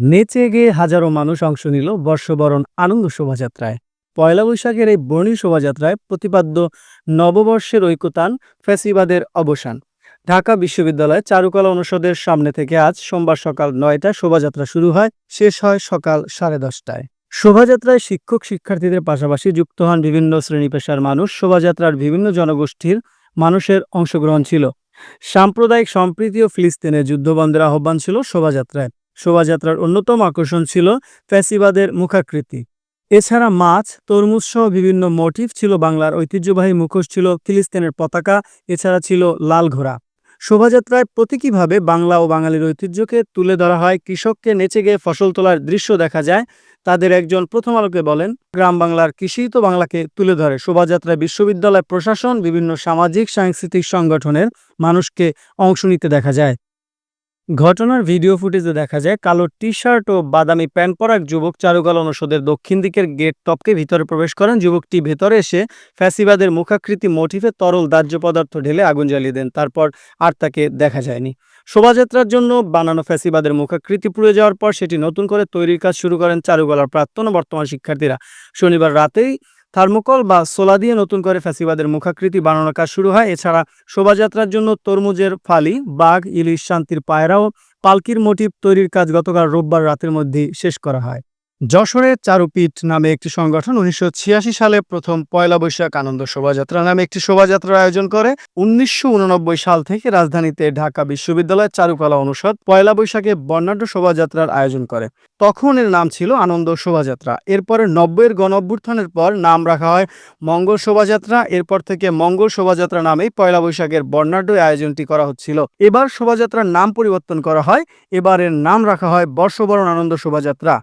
নেচে গিয়ে হাজারো মানুষ অংশ নিল বর্ষবরণ আনন্দ শোভাযাত্রায়। পয়লা বৈশাখের এই বর্ণিল শোভাযাত্রায় প্রতিপাদ্য নববর্ষের ঐক্যতান ফ্যাসিবাদের অবসান। ঢাকা বিশ্ববিদ্যালয় চারুকলা অনুষদের সামনে থেকে আজ সোমবার সকাল নয়টায় শোভাযাত্রা শুরু হয়, শেষ হয় সকাল সাড়ে দশটায়। শোভাযাত্রায় শিক্ষক শিক্ষার্থীদের পাশাপাশি যুক্ত হন বিভিন্ন শ্রেণি পেশার মানুষ। শোভাযাত্রার বিভিন্ন জনগোষ্ঠীর মানুষের অংশগ্রহণ ছিল। সাম্প্রদায়িক সম্প্রীতি ও ফিলিস্তিনের যুদ্ধবন্ধের আহ্বান ছিল শোভাযাত্রায়। শোভাযাত্রার অন্যতম আকর্ষণ ছিল ফ্যাসিবাদের মুখাকৃতি। এছাড়া মাছ, তরমুজ সহ বিভিন্ন মোটিভ ছিল বাংলার ঐতিহ্যবাহী মুখোশ ছিল ফিলিস্তিনের পতাকা, এছাড়া ছিল লাল ঘোড়া। শোভাযাত্রায় প্রতীকীভাবে বাংলা ও বাঙালির ঐতিহ্যকে তুলে ধরা হয়, কৃষককে নেচে গিয়ে ফসল তোলার দৃশ্য দেখা যায়। তাদের একজন প্রথম আলোকে বলেন, গ্রাম বাংলার কৃষি তো বাংলাকে তুলে ধরে। শোভাযাত্রায় বিশ্ববিদ্যালয় প্রশাসন, বিভিন্ন সামাজিক, সাংস্কৃতিক সংগঠনের মানুষকে অংশ নিতে দেখা যায়। ঘটনার ভিডিও ফুটেজে দেখা যায়, কালো টি শার্ট ও বাদামি প্যান্ট পরা এক যুবক চারুকলা অনুষদের দক্ষিণ দিকের গেট টপকে ভিতরে প্রবেশ করেন। যুবকটি ভেতরে এসে ফ্যাসিবাদের মুখাকৃতি মোটিফে তরল দাহ্য পদার্থ ঢেলে আগুন জ্বালিয়ে দেন, তারপর আর তাকে দেখা যায়নি। শোভাযাত্রার জন্য বানানো ফ্যাসিবাদের মুখাকৃতি পুড়ে যাওয়ার পর সেটি নতুন করে তৈরির কাজ শুরু করেন চারুকলার প্রাক্তন বর্তমান শিক্ষার্থীরা। শনিবার রাতেই থার্মোকল বা সোলা দিয়ে নতুন করে ফ্যাসিবাদের মুখাকৃতি বানানোর কাজ শুরু হয়। এছাড়া শোভাযাত্রার জন্য তরমুজের ফালি, বাঘ, ইলিশ, শান্তির পায়রাও পালকির মোটিভ তৈরির কাজ গতকাল রোববার রাতের মধ্যেই শেষ করা হয়। যশোরের চারুপীঠ নামে একটি সংগঠন উনিশশো ছিয়াশি সালে প্রথম পয়লা বৈশাখ আনন্দ শোভাযাত্রা নামে একটি শোভাযাত্রার আয়োজন করে। উনিশশো উননব্বই সাল থেকে রাজধানীতে ঢাকা বিশ্ববিদ্যালয়ের চারুকলা অনুষদ পয়লা বৈশাখে বর্ণাঢ্য শোভাযাত্রার আয়োজন করে। তখন এর নাম ছিল আনন্দ শোভাযাত্রা। এরপরে নব্বইয়ের গণ অভ্যুত্থানের পর নাম রাখা হয় মঙ্গল শোভাযাত্রা। এরপর থেকে মঙ্গল শোভাযাত্রা নামেই পয়লা বৈশাখের বর্ণাঢ্য আয়োজনটি করা হচ্ছিল। এবার শোভাযাত্রার নাম পরিবর্তন করা হয়। এবারের নাম রাখা হয় বর্ষবরণ আনন্দ শোভাযাত্রা।